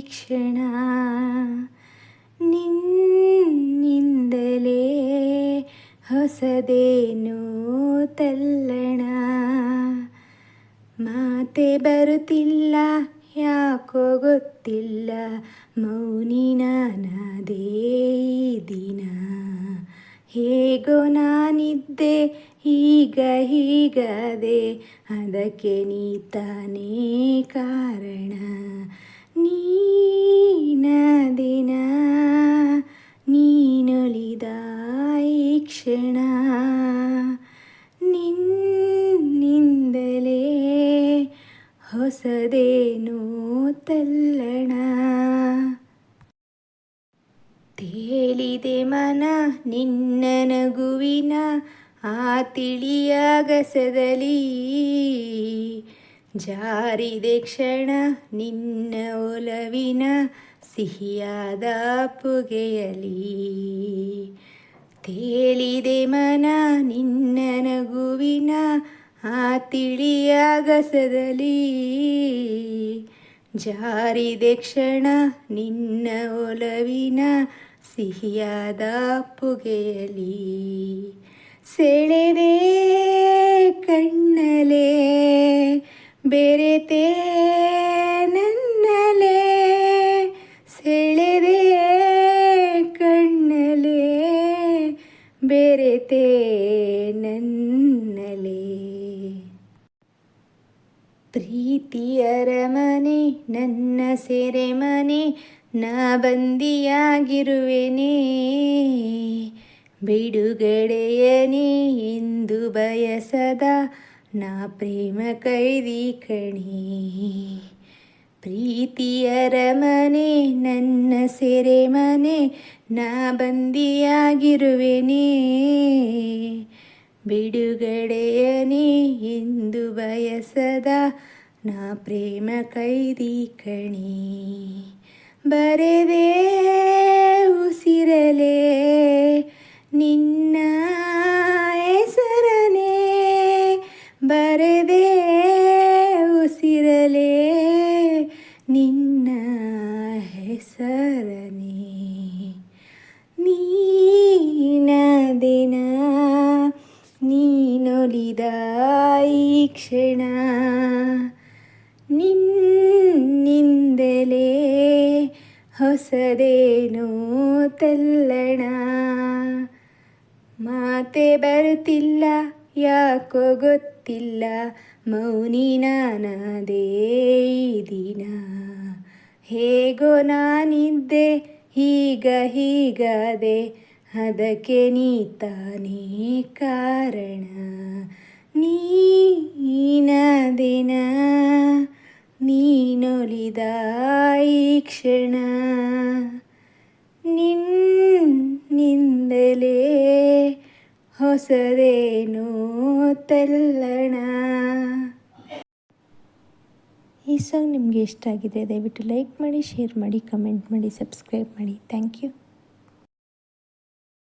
ಕ್ಷಣ ನಿನ್ನಿಂದಲೇ ಹೊಸದೇನು ತಲ್ಲಣ. ಮಾತೆ ಬರುತ್ತಿಲ್ಲ, ಯಾಕೋ ಗೊತ್ತಿಲ್ಲ, ಮೌನಿ ನಾನದೇ ದಿನ. ಹೇಗೋ ನಾನಿದ್ದೆ, ಈಗ ಹೀಗದೆ, ಅದಕ್ಕೆ ನೀತಾನೇ ಕಾ ನೀನೊಲಿದ ಈ ಕ್ಷಣ. ನಿನ್ನಿಂದಲೇ ಹೊಸದೇನು ತಲ್ಲಣ. ತೇಲಿದೆ ಮನ ನಿನ್ನ ನಗುವಿನ ಆ ತಿಳಿಯಾಗಸದಲ್ಲಿ ಜಾರಿದೆ ಕ್ಷಣ ನಿನ್ನ ಒಲವಿನ ಸಿಹಿಯಾದ ಪುಗೆಯಲಿ. ತೇಲಿದೆ ಮನ ನಿನ್ನ ನಗುವಿನ ಆ ತಿಳಿಯ ಗಸದಲ್ಲಿ. ಜಾರಿದೆ ಕ್ಷಣ ನಿನ್ನ ಒಲವಿನ ಸಿಹಿಯಾದ ಪುಗೆಯಲಿ. ಸೆಳೆದೆ ಬೆರೆತೆ ನನ್ನಲೆ ಪ್ರೀತಿಯರ ಮನೆ ನನ್ನ ಸೆರೆಮನೆ ನಾ ಬಂದಿಯಾಗಿರುವೆನೇ. ಬಿಡುಗಡೆಯನೇ ಎಂದು ಬಯಸದ ನಾ ಪ್ರೇಮ ಕೈದಿ ಕಣಿ. ಪ್ರೀತಿಯರ ಮನೆ ನನ್ನ ಸೆರೆಮನೆ ನಾ ಬಂದಿಯಾಗಿರುವೆನೇ. ಬಿಡುಗಡೆಯನೇ ಎಂದು ಬಯಸದ ನಾ ಪ್ರೇಮ ಕೈದಿ ಕಣಿ. ಬರೆದೇ ಉಸಿರಲೆ ಈ ಕ್ಷಣ. ನಿನ್ನಿಂದಲೇ ಹೊಸದೇನೋ ತಲ್ಲಣ. ಮಾತೆ ಬರುತ್ತಿಲ್ಲ, ಯಾಕೋ ಗೊತ್ತಿಲ್ಲ. ಮೌನಿ ನಾನದೇ ದಿನ. ಹೇಗೋ ನಾನಿದ್ದೆ, ಹೀಗ ಹೀಗದೆ. ಅದಕ್ಕೆ ನೀತಾನೇ ಕಾರಣ. ನೀನ ದಿನ ನೀನೊಲಿದ ಈ ಕ್ಷಣ. ನಿನ್ನಿಂದಲೇ ಹೊಸದೇನು ತಲ್ಲಣ? ಈ ಸಾಂಗ್ ನಿಮಗೆ ಇಷ್ಟ ಆಗಿದೆ, ದಯವಿಟ್ಟು ಲೈಕ್ ಮಾಡಿ, ಶೇರ್ ಮಾಡಿ, ಕಮೆಂಟ್ ಮಾಡಿ, ಸಬ್ಸ್ಕ್ರೈಬ್ ಮಾಡಿ. Thank you.